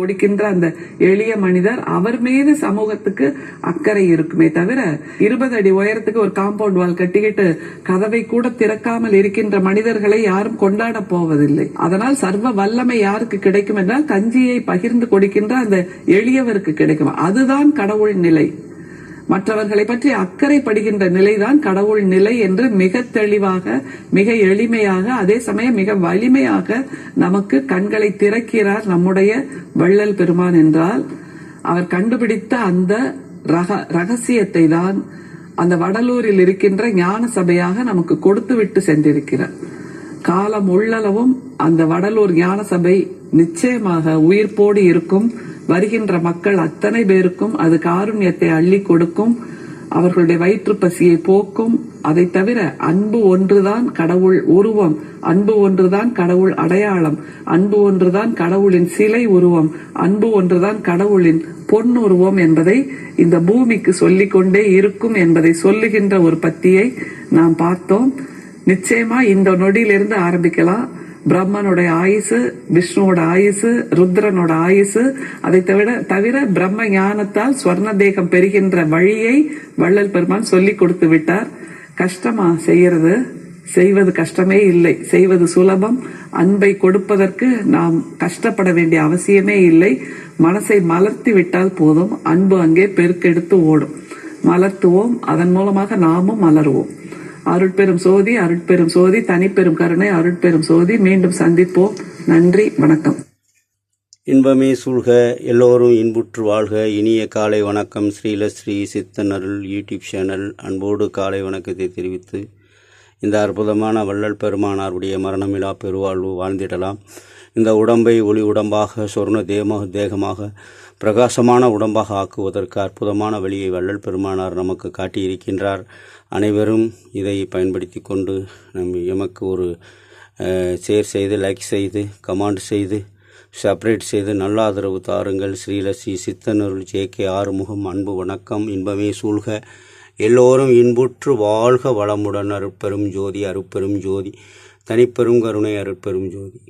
கொடுக்கின்ற அந்த எளிய மனிதர் அவர் மீது சமூகத்துக்கு அக்கறை இருக்குமே தவிர இருபது அடி உயரத்துக்கு ஒரு காம்பவுண்ட் வால் கட்டிக்கிட்டு கதவை கூட திறக்காமல் இருக்கின்ற மனிதர்களை யாரும் கொண்டாட போவதில்லை. அதனால் சர்வ வல்லமை யாருக்கு கிடைக்கும் என்றால் கஞ்சியை பகிர்ந்து கொடுக்கின்ற அந்த எளியவருக்கு கிடைக்கும். அதுதான் கடவுள் நிலை. மற்றவர்களை பற்றி அக்கறைப்படுகின்ற நிலைதான் கடவுள் நிலை என்று மிக தெளிவாக மிக எளிமையாக அதே சமயம் மிக வலிமையாக நமக்கு கண்களை திறக்கிறார் நம்முடைய வள்ளல் பெருமான் என்றால். அவர் கண்டுபிடித்த அந்த ரக ரகசியத்தை தான் அந்த வடலூரில் இருக்கின்ற ஞான சபையாக நமக்கு கொடுத்து விட்டு சென்றிருக்கிறார். காலம் உள்ளளவும் அந்த வடலூர் ஞான சபை நிச்சயமாக உயிர்ப்போடு இருக்கும். வருகின்ற மக்கள் அத்தனை பேருக்கும் அது காருண்யத்தை அள்ளி கொடுக்கும். அவர்களுடைய வயிற்று பசியை போக்கும். அதை தவிர அன்பு ஒன்றுதான் கடவுள் உருவம். அன்பு ஒன்றுதான் கடவுள் அடையாளம். அன்பு ஒன்றுதான் கடவுளின் சிலை உருவம். அன்பு ஒன்றுதான் கடவுளின் பொன் உருவம் என்பதை இந்த பூமிக்கு சொல்லிக் கொண்டே இருக்கும் என்பதை சொல்லுகின்ற ஒரு பத்தியை நாம் பார்த்தோம். நிச்சயமா இந்த நொடியிலிருந்து ஆரம்பிக்கலாம். பிரம்மனுடைய ஆயுசு விஷ்ணுவோட ஆயுசு ருத்ரனோட ஆயுசு. அதை தவிர தவிர பிரம்ம ஞானத்தால் ஸ்வர்ண தேகம் பெறுகின்ற வழியை வள்ளல் பெருமான் சொல்லி கொடுத்து விட்டார். கஷ்டமா? செய்யறது. செய்வது கஷ்டமே இல்லை. செய்வது சுலபம். அன்பை கொடுப்பதற்கு நாம் கஷ்டப்பட வேண்டிய அவசியமே இல்லை. மனசை மலர்த்தி விட்டால் போதும். அன்பு அங்கே பெருக்கெடுத்து ஓடும். மலர்த்துவோம். அதன் மூலமாக நாமும் மலருவோம். அருட்பெரும் சோதி அருட்பெரும் சோதி தனிப்பெரும் கருணை அருட்பெரும் சோதி. மீண்டும் சந்திப்போம். நன்றி வணக்கம். இன்பமே சூழ்க எல்லோரும் இன்புற்று வாழ்க. இனிய காலை வணக்கம். ஸ்ரீலஸ்ரீ சித்தன் அருள் யூடியூப் சேனல் அன்போடு காலை வணக்கத்தை தெரிவித்து இந்த அற்புதமான வள்ளல் பெருமானாருடைய மரணமிழா பெருவாழ்வு வாழ்ந்திடலாம். இந்த உடம்பை ஒளி உடம்பாக சொர்ண தேம தேகமாக பிரகாசமான உடம்பாக ஆக்குவதற்கு அற்புதமான வழியை வள்ளல் பெருமானார் நமக்கு காட்டியிருக்கின்றார். அனைவரும் இதை பயன்படுத்தி கொண்டு நம் எமக்கு ஒரு ஷேர் செய்து லைக் செய்து கமாண்ட் செய்து செப்பரேட் செய்து நல்ல ஆதரவு தாருங்கள். ஸ்ரீலஸ்ரீ சித்தனருள் ஜே கே ஆறுமுகம் அன்பு வணக்கம். இன்பமே சூழ்க. எல்லோரும் இன்புற்று வாழ்க வளமுடன் அருட்பெரும் ஜோதி அருட்பெரும் ஜோதி. தனிப்பெரும் கருணை அருட்பெரும் ஜோதி.